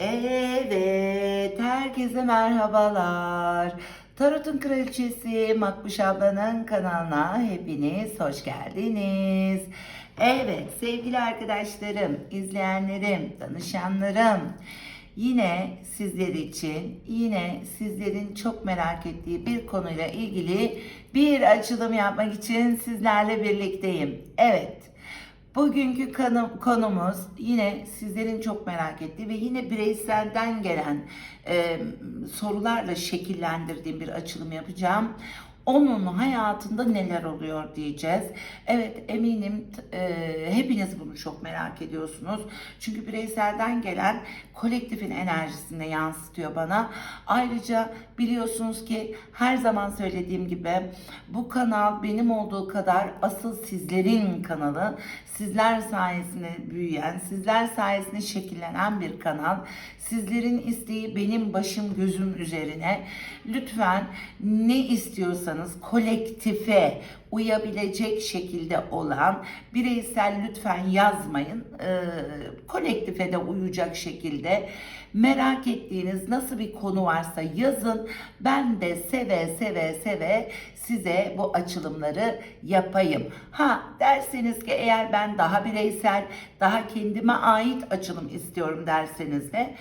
Evet, herkese merhabalar. Tarot'un Kraliçesi Makbuş ablanın kanalına hepiniz hoş geldiniz. Evet sevgili arkadaşlarım, izleyenlerim, danışanlarım. Yine sizler için, yine sizlerin çok merak ettiği bir konuyla ilgili bir açılım yapmak için sizlerle birlikteyim. Evet. Bugünkü konu- konumuz yine sizlerin çok merak ettiği ve yine bireyselden gelen e, sorularla şekillendirdiğim bir açılım yapacağım. Onun hayatında neler oluyor diyeceğiz. Evet eminim e, hepiniz bunu çok merak ediyorsunuz. Çünkü bireyselden gelen kolektifin enerjisini yansıtıyor bana. Ayrıca biliyorsunuz ki her zaman söylediğim gibi bu kanal benim olduğu kadar asıl sizlerin kanalı. Sizler sayesinde büyüyen, sizler sayesinde şekillenen bir kanal. Sizlerin isteği benim başım gözüm üzerine. Lütfen ne istiyorsanız kolektife uyabilecek şekilde olan bireysel lütfen yazmayın. Ee, kolektife de uyacak şekilde merak ettiğiniz nasıl bir konu varsa yazın. Ben de seve seve seve size bu açılımları yapayım. Ha derseniz ki eğer ben daha bireysel, daha kendime ait açılım istiyorum derseniz de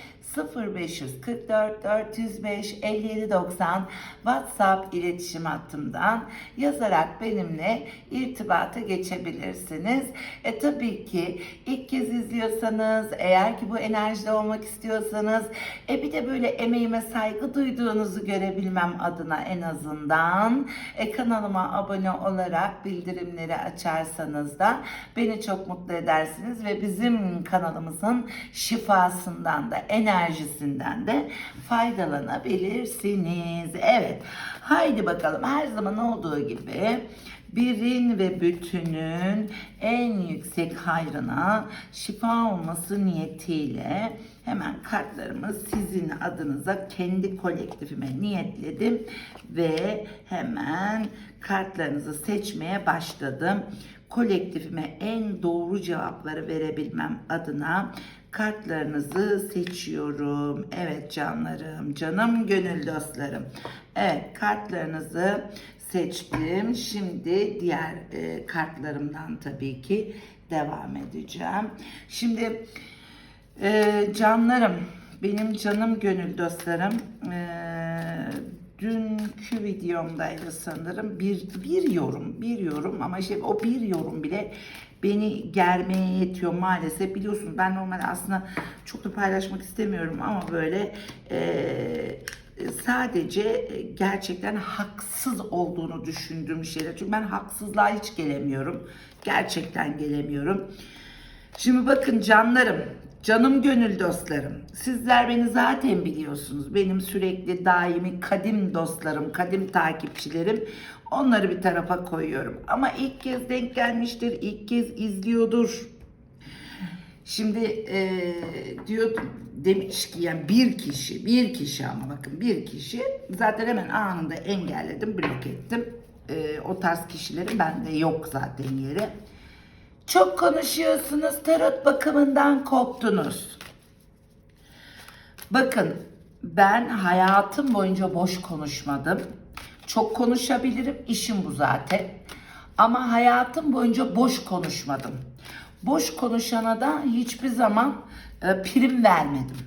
0544 405 5790 WhatsApp iletişim hattımdan yazarak benimle irtibata geçebilirsiniz. E tabii ki ilk kez izliyorsanız, eğer ki bu enerjide olmak istiyorsanız, e bir de böyle emeğime saygı duyduğunuzu görebilmem adına en azından e, kanalıma abone olarak bildirimleri açarsanız da beni çok mutlu edersiniz ve bizim kanalımızın şifasından da enerjisinden de faydalanabilirsiniz. Evet. Haydi bakalım her zaman olduğu gibi birin ve bütünün en yüksek hayrına şifa olması niyetiyle hemen kartlarımı sizin adınıza kendi kolektifime niyetledim ve hemen kartlarınızı seçmeye başladım. Kolektifime en doğru cevapları verebilmem adına kartlarınızı seçiyorum. Evet canlarım, canım gönül dostlarım. Evet kartlarınızı seçtim. Şimdi diğer e, kartlarımdan tabii ki devam edeceğim. Şimdi e, canlarım, benim canım gönül dostlarım. E, dünkü videomdaydı sanırım bir, bir yorum, bir yorum ama şey o bir yorum bile beni germeye yetiyor maalesef. Biliyorsunuz ben normalde aslında çok da paylaşmak istemiyorum ama böyle eee sadece gerçekten haksız olduğunu düşündüğüm şeyler. Çünkü ben haksızlığa hiç gelemiyorum. Gerçekten gelemiyorum. Şimdi bakın canlarım, canım gönül dostlarım. Sizler beni zaten biliyorsunuz. Benim sürekli daimi kadim dostlarım, kadim takipçilerim. Onları bir tarafa koyuyorum. Ama ilk kez denk gelmiştir, ilk kez izliyordur. Şimdi e, diyor demiş ki yani bir kişi, bir kişi ama bakın bir kişi zaten hemen anında engelledim, blok ettim. E, o tarz kişilerin bende yok zaten yeri. Çok konuşuyorsunuz, tarot bakımından koptunuz. Bakın ben hayatım boyunca boş konuşmadım. Çok konuşabilirim, işim bu zaten. Ama hayatım boyunca boş konuşmadım. Boş konuşana da hiçbir zaman e, prim vermedim.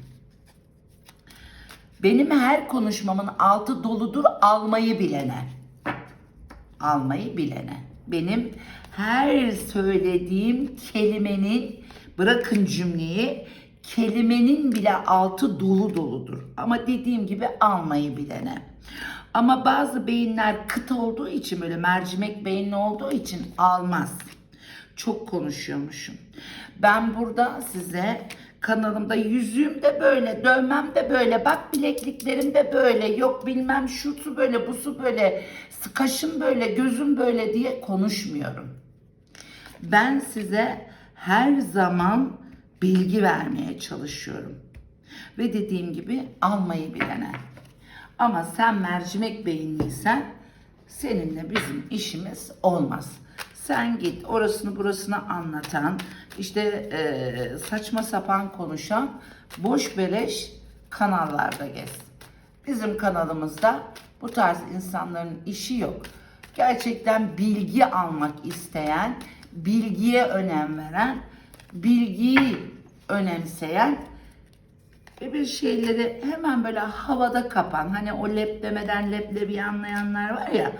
Benim her konuşmamın altı doludur almayı bilene. Almayı bilene. Benim her söylediğim kelimenin bırakın cümleyi kelimenin bile altı dolu doludur. Ama dediğim gibi almayı bilene. Ama bazı beyinler kıt olduğu için böyle mercimek beyinli olduğu için almaz. Çok konuşuyormuşum. Ben burada size kanalımda yüzüğüm de böyle, dövmem de böyle, bak bilekliklerim de böyle, yok bilmem şusu böyle, busu böyle, kaşım böyle, gözüm böyle diye konuşmuyorum. Ben size her zaman bilgi vermeye çalışıyorum. Ve dediğim gibi almayı bilene. Ama sen mercimek beyinliysen seninle bizim işimiz olmaz. Sen git orasını burasını anlatan, işte e, saçma sapan konuşan boş beleş kanallarda gez. Bizim kanalımızda bu tarz insanların işi yok. Gerçekten bilgi almak isteyen, bilgiye önem veren, bilgiyi önemseyen ve bir şeyleri hemen böyle havada kapan hani o leblemeden leblebi anlayanlar var ya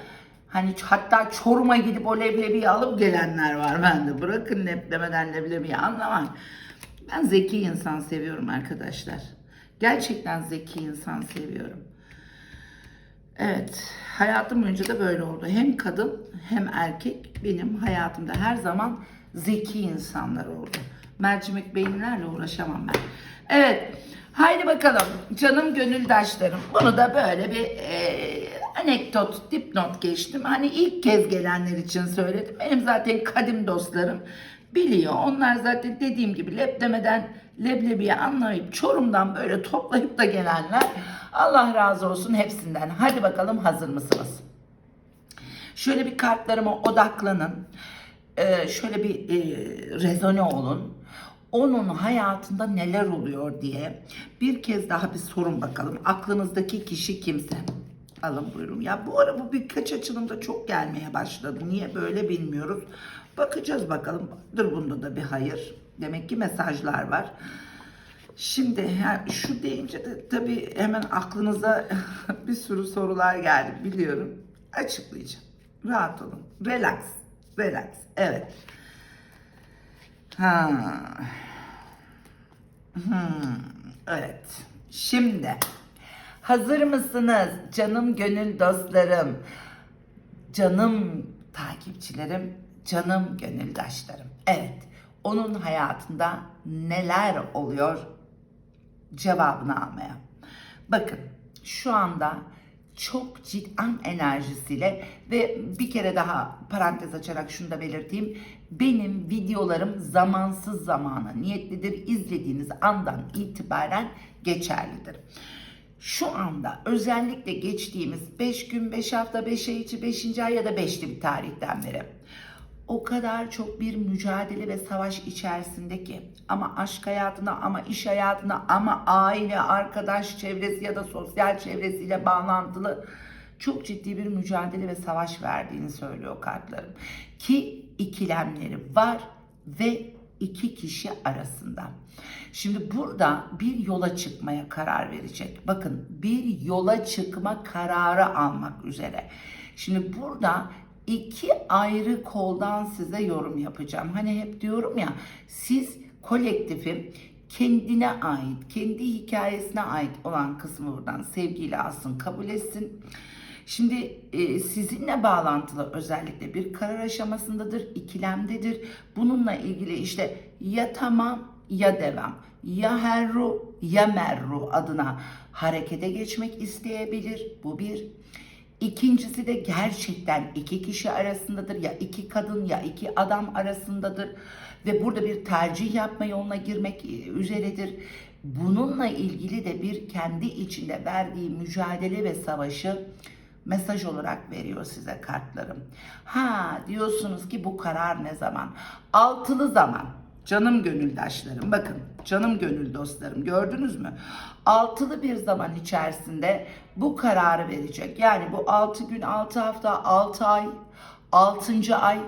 hani hatta Çorum'a gidip o leblebiyi alıp gelenler var bende. Bırakın leblemeden leblebiyi anlamak. Ben zeki insan seviyorum arkadaşlar. Gerçekten zeki insan seviyorum. Evet, hayatım boyunca da böyle oldu. Hem kadın hem erkek benim hayatımda her zaman zeki insanlar oldu. Mercimek beyinlerle uğraşamam ben. Evet, haydi bakalım canım gönüldaşlarım. Bunu da böyle bir e, anekdot, dipnot geçtim. Hani ilk kez gelenler için söyledim. Benim zaten kadim dostlarım biliyor. Onlar zaten dediğim gibi leblemeden leblebiyi anlayıp Çorum'dan böyle toplayıp da gelenler. Allah razı olsun hepsinden. Hadi bakalım hazır mısınız? Şöyle bir kartlarıma odaklanın. Ee, şöyle bir e, rezone olun. Onun hayatında neler oluyor diye bir kez daha bir sorun bakalım. Aklınızdaki kişi kimse? Alın buyurun. Ya bu ara bu birkaç açılımda çok gelmeye başladı. Niye böyle bilmiyoruz. Bakacağız bakalım. Dur bunda da bir hayır. Demek ki mesajlar var. Şimdi yani şu deyince de tabii hemen aklınıza bir sürü sorular geldi biliyorum. Açıklayacağım. Rahat olun. Relax. Relax. Evet. Ha. Hmm, evet. Şimdi hazır mısınız canım gönül dostlarım? Canım takipçilerim, canım gönüldaşlarım. Evet. Onun hayatında neler oluyor cevabını almaya. Bakın şu anda çok ciddi enerjisiyle ve bir kere daha parantez açarak şunu da belirteyim. Benim videolarım zamansız zamana niyetlidir. İzlediğiniz andan itibaren geçerlidir. Şu anda özellikle geçtiğimiz 5 gün, 5 hafta, 5 ay içi, 5. ay ya da 5'li bir tarihten beri o kadar çok bir mücadele ve savaş içerisinde ki ama aşk hayatına ama iş hayatına ama aile, arkadaş çevresi ya da sosyal çevresiyle bağlantılı çok ciddi bir mücadele ve savaş verdiğini söylüyor kartlarım. Ki ikilemleri var ve iki kişi arasında. Şimdi burada bir yola çıkmaya karar verecek. Bakın bir yola çıkma kararı almak üzere. Şimdi burada iki ayrı koldan size yorum yapacağım. Hani hep diyorum ya siz kolektifin kendine ait, kendi hikayesine ait olan kısmı buradan sevgiyle alsın, kabul etsin. Şimdi e, sizinle bağlantılı özellikle bir karar aşamasındadır, ikilemdedir. Bununla ilgili işte ya tamam ya devam, ya herru ya merru adına harekete geçmek isteyebilir. Bu bir. İkincisi de gerçekten iki kişi arasındadır ya iki kadın ya iki adam arasındadır ve burada bir tercih yapma yoluna girmek üzeredir. Bununla ilgili de bir kendi içinde verdiği mücadele ve savaşı mesaj olarak veriyor size kartlarım. Ha diyorsunuz ki bu karar ne zaman? Altılı zaman. Canım gönüldaşlarım bakın canım gönül dostlarım gördünüz mü? Altılı bir zaman içerisinde bu kararı verecek. Yani bu 6 gün 6 hafta 6 ay 6. ay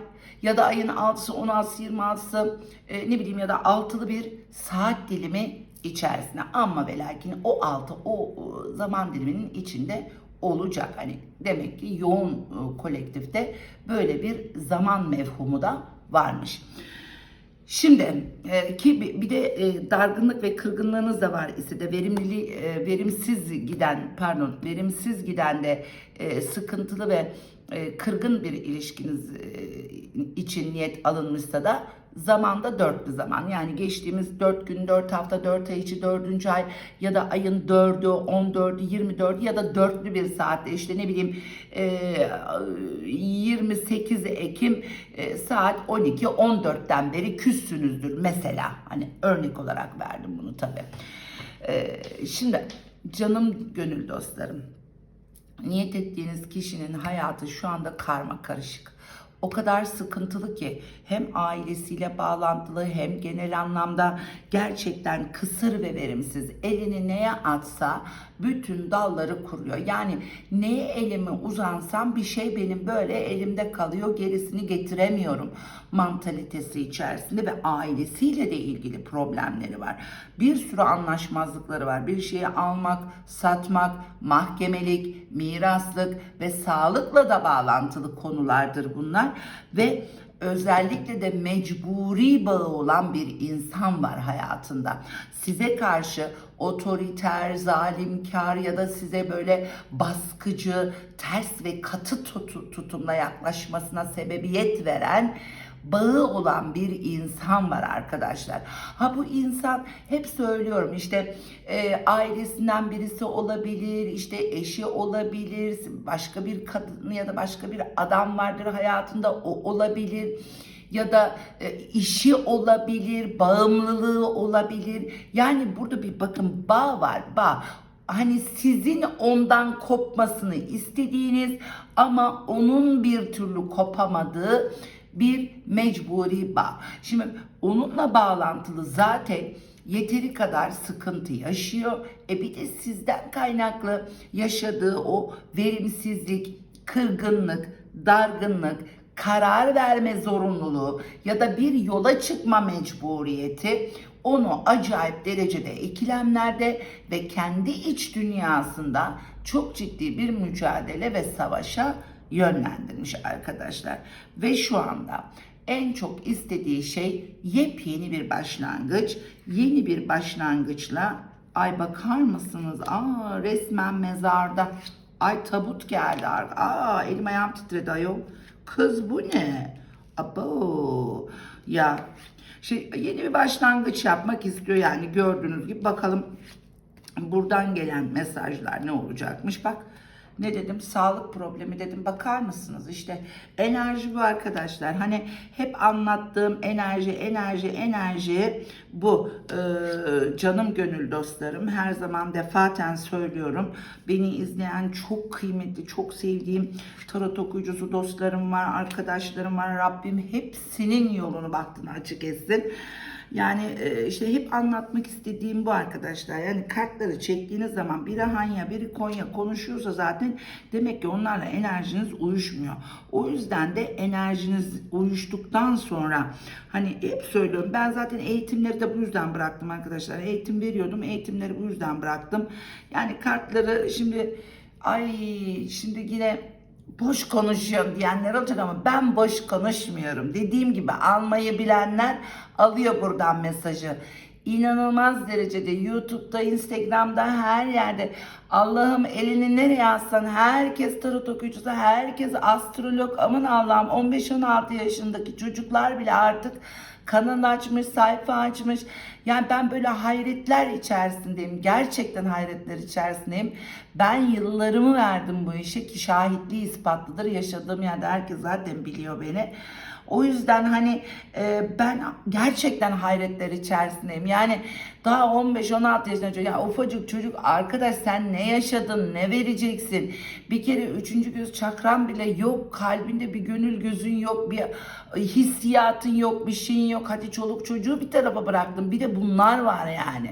ya da ayın 6'sı 16'sı 26'sı e, ne bileyim ya da altılı bir saat dilimi içerisinde ama ve lakin o altı o zaman diliminin içinde olacak. Hani demek ki yoğun e, kolektifte böyle bir zaman mevhumu da varmış. Şimdi e, ki bir de e, dargınlık ve kırgınlığınız da var ise de verimliliği verimsiz giden pardon verimsiz giden de sıkıntılı ve e, kırgın bir ilişkiniz e, için niyet alınmışsa da zamanda dörtlü zaman yani geçtiğimiz dört gün, dört hafta, dört ay içi dördüncü ay ya da ayın dördü, on dördü, yirmi dördü ya da dörtlü bir saatte işte ne bileyim e, 28 Ekim e, saat 12 14'ten beri küssünüzdür mesela hani örnek olarak verdim bunu tabi. E, şimdi canım gönül dostlarım niyet ettiğiniz kişinin hayatı şu anda karma karışık o kadar sıkıntılı ki hem ailesiyle bağlantılı hem genel anlamda gerçekten kısır ve verimsiz. Elini neye atsa bütün dalları kuruyor. Yani neye elimi uzansam bir şey benim böyle elimde kalıyor gerisini getiremiyorum mantalitesi içerisinde ve ailesiyle de ilgili problemleri var. Bir sürü anlaşmazlıkları var. Bir şeyi almak, satmak, mahkemelik, miraslık ve sağlıkla da bağlantılı konulardır bunlar ve özellikle de mecburi bağı olan bir insan var hayatında. Size karşı otoriter, zalimkar ya da size böyle baskıcı, ters ve katı tutu- tutumla yaklaşmasına sebebiyet veren bağı olan bir insan var arkadaşlar. Ha bu insan hep söylüyorum işte e, ailesinden birisi olabilir, işte eşi olabilir, başka bir kadın ya da başka bir adam vardır hayatında o olabilir ya da e, işi olabilir, bağımlılığı olabilir. Yani burada bir bakın bağ var, bağ hani sizin ondan kopmasını istediğiniz ama onun bir türlü kopamadığı bir mecburi bağ. Şimdi onunla bağlantılı zaten yeteri kadar sıkıntı yaşıyor. E bir de sizden kaynaklı yaşadığı o verimsizlik, kırgınlık, dargınlık, karar verme zorunluluğu ya da bir yola çıkma mecburiyeti onu acayip derecede ikilemlerde ve kendi iç dünyasında çok ciddi bir mücadele ve savaşa yönlendirmiş arkadaşlar. Ve şu anda en çok istediği şey yepyeni bir başlangıç. Yeni bir başlangıçla ay bakar mısınız? Aa resmen mezarda. Ay tabut geldi. Aa elim ayağım titredi ayol. Kız bu ne? Abo. Ya şey, yeni bir başlangıç yapmak istiyor yani gördüğünüz gibi bakalım buradan gelen mesajlar ne olacakmış bak ne dedim? Sağlık problemi dedim. Bakar mısınız? İşte enerji bu arkadaşlar. Hani hep anlattığım enerji enerji enerji bu. Ee, canım gönül dostlarım her zaman defaten söylüyorum. Beni izleyen çok kıymetli çok sevdiğim tarot okuyucusu dostlarım var arkadaşlarım var. Rabbim hepsinin yolunu baktığını açık etsin yani e, işte hep anlatmak istediğim bu arkadaşlar. Yani kartları çektiğiniz zaman biri Hanya, biri Konya konuşuyorsa zaten demek ki onlarla enerjiniz uyuşmuyor. O yüzden de enerjiniz uyuştuktan sonra hani hep söylüyorum ben zaten eğitimleri de bu yüzden bıraktım arkadaşlar. Eğitim veriyordum. Eğitimleri bu yüzden bıraktım. Yani kartları şimdi ay şimdi yine boş konuşuyorum diyenler olacak ama ben boş konuşmuyorum. Dediğim gibi almayı bilenler alıyor buradan mesajı. İnanılmaz derecede YouTube'da, Instagram'da her yerde Allah'ım elini nereye atsan herkes tarot okuyucusu, herkes astrolog. Aman Allah'ım 15-16 yaşındaki çocuklar bile artık kanal açmış, sayfa açmış. Yani ben böyle hayretler içerisindeyim. Gerçekten hayretler içerisindeyim. Ben yıllarımı verdim bu işe ki şahitliği ispatlıdır. Yaşadığım yerde herkes zaten biliyor beni. O yüzden hani e, ben gerçekten hayretler içerisindeyim. Yani daha 15-16 yaşında çocuk, ya ufacık çocuk arkadaş sen ne yaşadın, ne vereceksin? Bir kere üçüncü göz çakran bile yok, kalbinde bir gönül gözün yok, bir hissiyatın yok, bir şeyin yok. Hadi çoluk çocuğu bir tarafa bıraktım. Bir de bunlar var yani.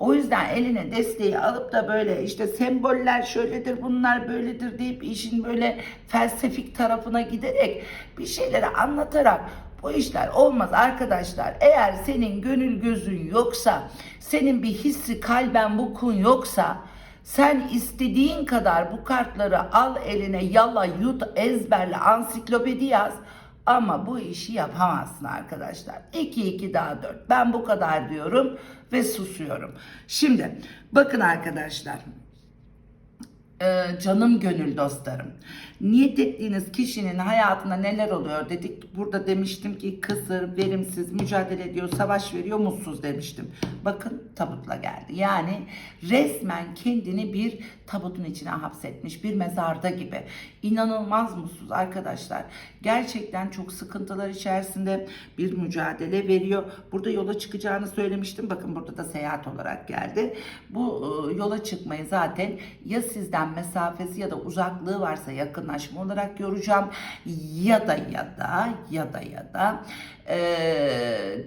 O yüzden eline desteği alıp da böyle işte semboller şöyledir bunlar böyledir deyip işin böyle felsefik tarafına giderek bir şeyleri anlatarak bu işler olmaz arkadaşlar. Eğer senin gönül gözün yoksa, senin bir hissi kalben bukun yoksa sen istediğin kadar bu kartları al eline yala yut ezberle ansiklopedi yaz. Ama bu işi yapamazsın arkadaşlar. 2 2 daha 4. Ben bu kadar diyorum ve susuyorum. Şimdi bakın arkadaşlar. Ee, canım gönül dostlarım. Niyet ettiğiniz kişinin hayatında neler oluyor dedik. Burada demiştim ki kısır, verimsiz, mücadele ediyor, savaş veriyor, mutsuz demiştim. Bakın tabutla geldi. Yani resmen kendini bir tabutun içine hapsetmiş, bir mezarda gibi. inanılmaz mutsuz arkadaşlar. Gerçekten çok sıkıntılar içerisinde bir mücadele veriyor. Burada yola çıkacağını söylemiştim. Bakın burada da seyahat olarak geldi. Bu e, yola çıkmayı zaten ya sizden mesafesi ya da uzaklığı varsa yakınlaşma olarak göreceğim. Ya da ya da ya da ya da e,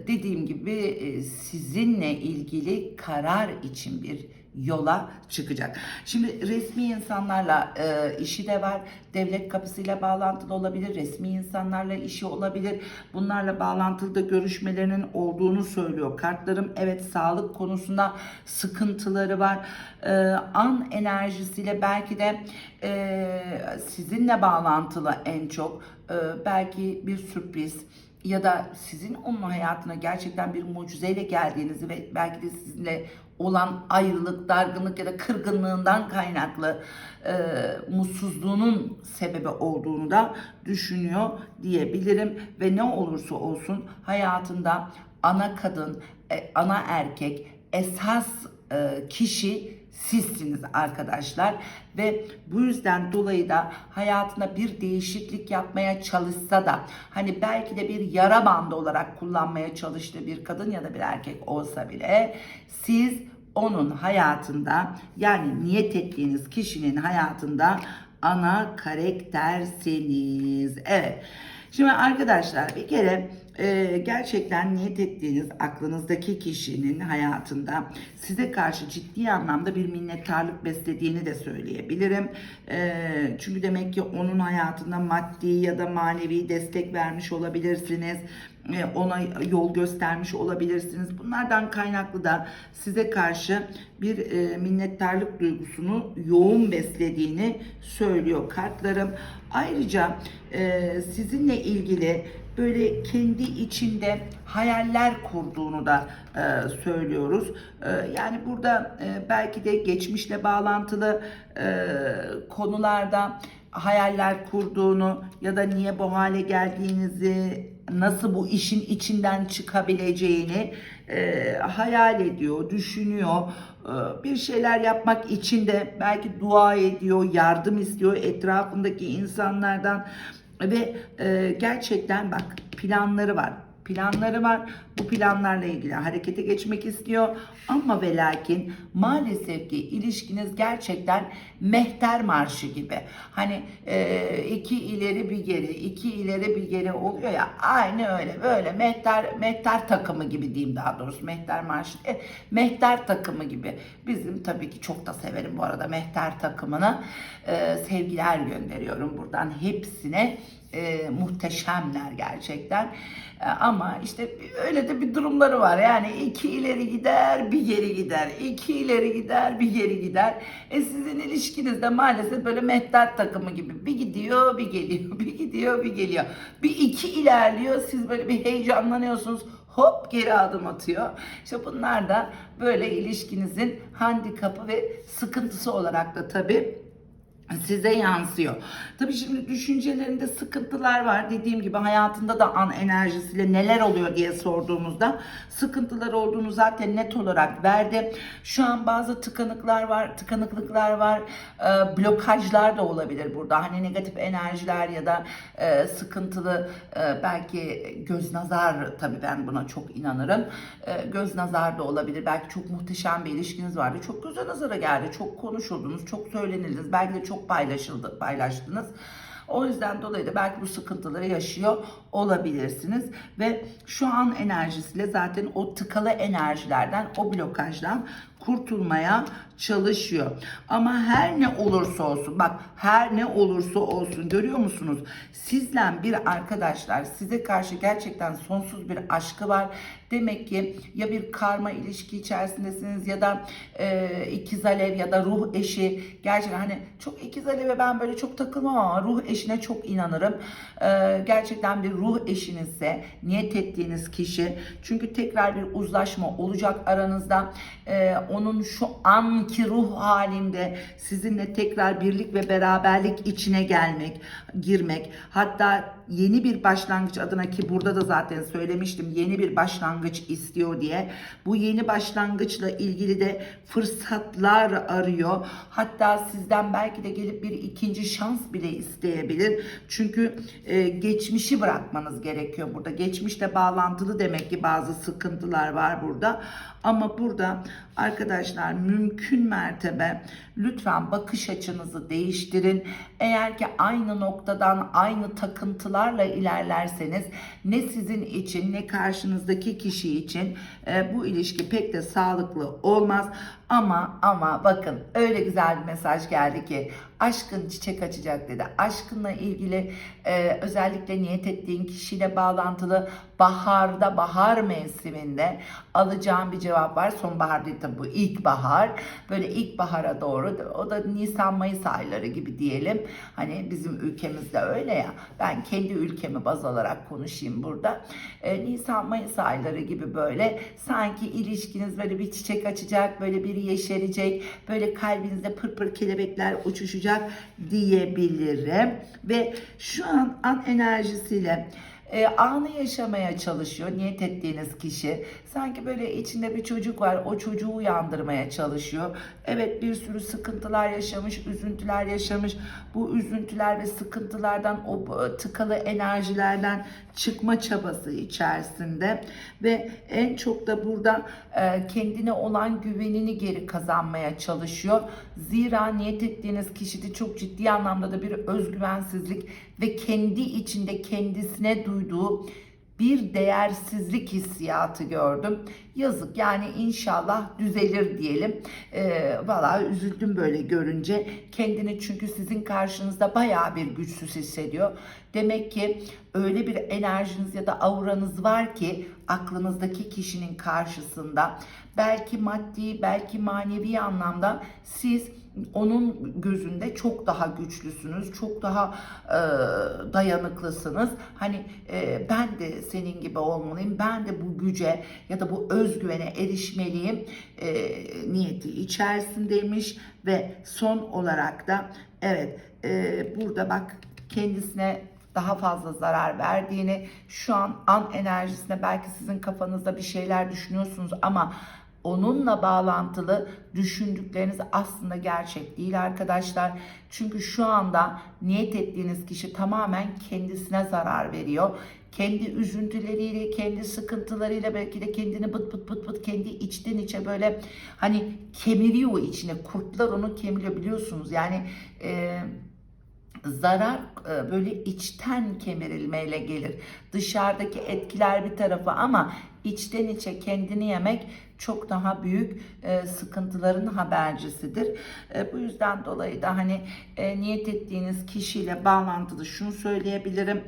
dediğim gibi e, sizinle ilgili karar için bir yola çıkacak. Şimdi resmi insanlarla e, işi de var. Devlet kapısıyla bağlantılı olabilir. Resmi insanlarla işi olabilir. Bunlarla bağlantılı da görüşmelerinin olduğunu söylüyor. Kartlarım evet sağlık konusunda sıkıntıları var. E, an enerjisiyle belki de e, sizinle bağlantılı en çok e, belki bir sürpriz ya da sizin onun hayatına gerçekten bir mucizeyle geldiğinizi ve belki de sizinle olan ayrılık, dargınlık ya da kırgınlığından kaynaklı e, mutsuzluğunun sebebi olduğunu da düşünüyor diyebilirim. Ve ne olursa olsun hayatında ana kadın, e, ana erkek, esas e, kişi sizsiniz arkadaşlar ve bu yüzden dolayı da hayatına bir değişiklik yapmaya çalışsa da hani belki de bir yara bandı olarak kullanmaya çalıştığı bir kadın ya da bir erkek olsa bile siz onun hayatında yani niyet ettiğiniz kişinin hayatında ana karaktersiniz. Evet. Şimdi arkadaşlar bir kere e, gerçekten niyet ettiğiniz aklınızdaki kişinin hayatında size karşı ciddi anlamda bir minnettarlık beslediğini de söyleyebilirim. E, çünkü demek ki onun hayatında maddi ya da manevi destek vermiş olabilirsiniz e, ona yol göstermiş olabilirsiniz. Bunlardan kaynaklı da size karşı bir e, minnettarlık duygusunu yoğun beslediğini söylüyor kartlarım. Ayrıca e, sizinle ilgili böyle kendi içinde hayaller kurduğunu da e, söylüyoruz. E, yani burada e, belki de geçmişle bağlantılı e, konularda hayaller kurduğunu ya da niye bu hale geldiğinizi, nasıl bu işin içinden çıkabileceğini e, hayal ediyor, düşünüyor. E, bir şeyler yapmak için de belki dua ediyor, yardım istiyor etrafındaki insanlardan ve e, gerçekten bak planları var. Planları var. Bu planlarla ilgili harekete geçmek istiyor. Ama ve lakin maalesef ki ilişkiniz gerçekten mehter marşı gibi. Hani e, iki ileri bir geri, iki ileri bir geri oluyor ya. Aynı öyle böyle mehter mehter takımı gibi diyeyim daha doğrusu. Mehter marşı. E, mehter takımı gibi. Bizim tabii ki çok da severim bu arada mehter takımını. E, sevgiler gönderiyorum buradan hepsine e, muhteşemler gerçekten. E, ama işte öyle de bir durumları var. Yani iki ileri gider, bir geri gider. iki ileri gider, bir geri gider. E sizin ilişkinizde maalesef böyle mehter takımı gibi bir gidiyor, bir geliyor, bir gidiyor, bir geliyor. Bir iki ilerliyor, siz böyle bir heyecanlanıyorsunuz hop geri adım atıyor. İşte bunlar da böyle ilişkinizin handikapı ve sıkıntısı olarak da tabii size yansıyor. Tabii şimdi düşüncelerinde sıkıntılar var. Dediğim gibi hayatında da an enerjisiyle neler oluyor diye sorduğumuzda sıkıntılar olduğunu zaten net olarak verdi. Şu an bazı tıkanıklar var, tıkanıklıklar var. E, blokajlar da olabilir burada. Hani negatif enerjiler ya da e, sıkıntılı e, belki göz nazar tabii ben buna çok inanırım. E, göz nazar da olabilir. Belki çok muhteşem bir ilişkiniz vardı. Çok göze nazara geldi. Çok konuşuldunuz, çok söylenildiniz. Belki de çok paylaşıldı, paylaştınız. O yüzden dolayı da belki bu sıkıntıları yaşıyor olabilirsiniz ve şu an enerjisiyle zaten o tıkalı enerjilerden, o blokajdan kurtulmaya çalışıyor. Ama her ne olursa olsun bak her ne olursa olsun görüyor musunuz? Sizden bir arkadaşlar size karşı gerçekten sonsuz bir aşkı var. Demek ki ya bir karma ilişki içerisindesiniz ya da e, ikiz alev ya da ruh eşi. Gerçekten hani çok ikiz aleve ben böyle çok takılmam ama ruh eşine çok inanırım. E, gerçekten bir ruh eşinizse niyet ettiğiniz kişi. Çünkü tekrar bir uzlaşma olacak aranızda. E, onun şu anki ruh halinde sizinle tekrar birlik ve beraberlik içine gelmek, girmek. Hatta yeni bir başlangıç adına ki burada da zaten söylemiştim yeni bir başlangıç istiyor diye. Bu yeni başlangıçla ilgili de fırsatlar arıyor. Hatta sizden belki de gelip bir ikinci şans bile isteyebilir. Çünkü e, geçmişi bırakmanız gerekiyor burada. Geçmişle bağlantılı demek ki bazı sıkıntılar var burada. Ama burada arkadaşlar mümkün mertebe lütfen bakış açınızı değiştirin. Eğer ki aynı noktadan aynı takıntılarla ilerlerseniz ne sizin için ne karşınızdaki kişi için e, bu ilişki pek de sağlıklı olmaz. Ama ama bakın öyle güzel bir mesaj geldi ki aşkın çiçek açacak dedi. Aşkınla ilgili e, özellikle niyet ettiğin kişiyle bağlantılı baharda bahar mevsiminde alacağım bir cevap var. Sonbahar değil tabii bu ilkbahar. Böyle ilkbahara doğru o da Nisan Mayıs ayları gibi diyelim. Hani bizim ülkemizde öyle ya. Ben kendi ülkemi baz alarak konuşayım burada. E, Nisan Mayıs ayları gibi böyle sanki ilişkiniz böyle bir çiçek açacak, böyle bir yeşerecek, böyle kalbinizde pırpır kelebekler uçuşacak diyebilirim. Ve şu an an enerjisiyle e, anı yaşamaya çalışıyor niyet ettiğiniz kişi. Sanki böyle içinde bir çocuk var o çocuğu uyandırmaya çalışıyor. Evet bir sürü sıkıntılar yaşamış, üzüntüler yaşamış. Bu üzüntüler ve sıkıntılardan o e, tıkalı enerjilerden çıkma çabası içerisinde ve en çok da burada e, kendine olan güvenini geri kazanmaya çalışıyor. Zira niyet ettiğiniz kişide çok ciddi anlamda da bir özgüvensizlik ve kendi içinde kendisine duyduğu bir değersizlik hissiyatı gördüm. Yazık yani inşallah düzelir diyelim. Ee, Valla üzüldüm böyle görünce. Kendini çünkü sizin karşınızda bayağı bir güçsüz hissediyor. Demek ki öyle bir enerjiniz ya da auranız var ki aklınızdaki kişinin karşısında belki maddi belki manevi anlamda siz onun gözünde çok daha güçlüsünüz, çok daha e, dayanıklısınız. Hani e, ben de senin gibi olmalıyım, ben de bu güce ya da bu özgüvene erişmeliyim e, niyeti içerisindeymiş ve son olarak da evet e, burada bak kendisine daha fazla zarar verdiğini, şu an an enerjisine belki sizin kafanızda bir şeyler düşünüyorsunuz ama onunla bağlantılı düşündükleriniz aslında gerçek değil arkadaşlar. Çünkü şu anda niyet ettiğiniz kişi tamamen kendisine zarar veriyor. Kendi üzüntüleriyle, kendi sıkıntılarıyla belki de kendini bıt bıt bıt bıt kendi içten içe böyle hani kemiriyor içine. Kurtlar onu kemiriyor biliyorsunuz. Yani e, zarar e, böyle içten kemirilmeyle gelir. Dışarıdaki etkiler bir tarafa ama içten içe kendini yemek çok daha büyük e, sıkıntıların habercisidir. E, bu yüzden dolayı da hani niyet ettiğiniz kişiyle bağlantılı şunu söyleyebilirim.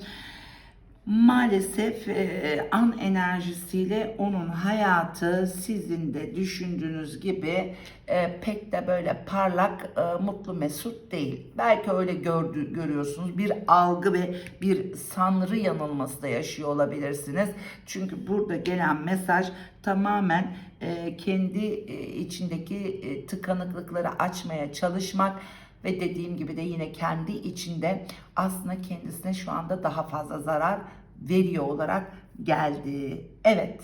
Maalesef e, an enerjisiyle onun hayatı sizin de düşündüğünüz gibi e, pek de böyle parlak, e, mutlu, mesut değil. Belki öyle gördü, görüyorsunuz. Bir algı ve bir sanrı yanılması da yaşıyor olabilirsiniz. Çünkü burada gelen mesaj tamamen e, kendi e, içindeki e, tıkanıklıkları açmaya çalışmak ve dediğim gibi de yine kendi içinde aslında kendisine şu anda daha fazla zarar veriyor olarak geldi. Evet.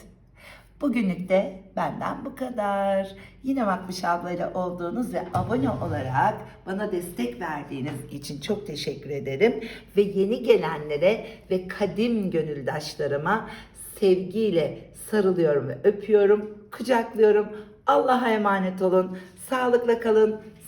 Bugünlük de benden bu kadar. Yine Makbuş ablayla olduğunuz ve abone olarak bana destek verdiğiniz için çok teşekkür ederim. Ve yeni gelenlere ve kadim gönüldaşlarıma sevgiyle sarılıyorum ve öpüyorum, kucaklıyorum. Allah'a emanet olun. Sağlıkla kalın,